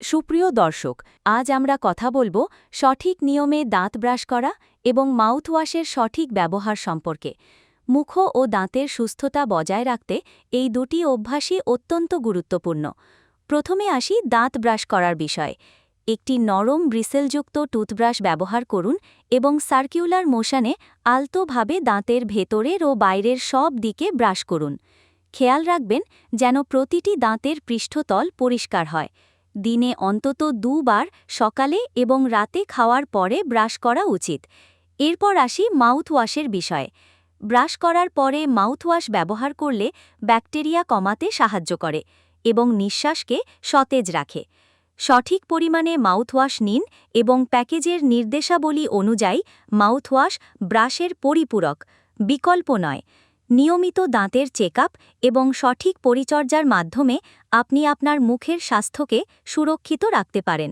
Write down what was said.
সুপ্রিয় দর্শক, আজ আমরা কথা বলব সঠিক নিয়মে দাঁত ব্রাশ করা এবং মাউথওয়াশের সঠিক ব্যবহার সম্পর্কে। মুখ ও দাঁতের সুস্থতা বজায় রাখতে এই দুটি অভ্যাসই অত্যন্ত গুরুত্বপূর্ণ। প্রথমে আসি দাঁত ব্রাশ করার বিষয়। একটি নরম ব্রিসেলযুক্ত টুথব্রাশ ব্যবহার করুন এবং সার্কিউলার মোশনে আলতোভাবে দাঁতের ভেতরের ও বাইরের সব দিকে ব্রাশ করুন। খেয়াল রাখবেন যেন প্রতিটি দাঁতের পৃষ্ঠতল পরিষ্কার হয়। দিনে অন্তত দুবার সকালে এবং রাতে খাওয়ার পরে ব্রাশ করা উচিত। এরপর আসি মাউথওয়াশের বিষয়ে। ব্রাশ করার পরে মাউথওয়াশ ব্যবহার করলে ব্যাকটেরিয়া কমাতে সাহায্য করে এবং নিঃশ্বাসকে সতেজ রাখে। সঠিক পরিমাণে মাউথওয়াশ নিন এবং প্যাকেজের নির্দেশাবলী অনুযায়ী মাউথওয়াশ ব্রাশের পরিপূরক, বিকল্প নয়। নিয়মিত দাঁতের চেকআপ এবং সঠিক পরিচর্যার মাধ্যমে আপনি আপনার মুখের স্বাস্থ্যকে সুরক্ষিত রাখতে পারেন।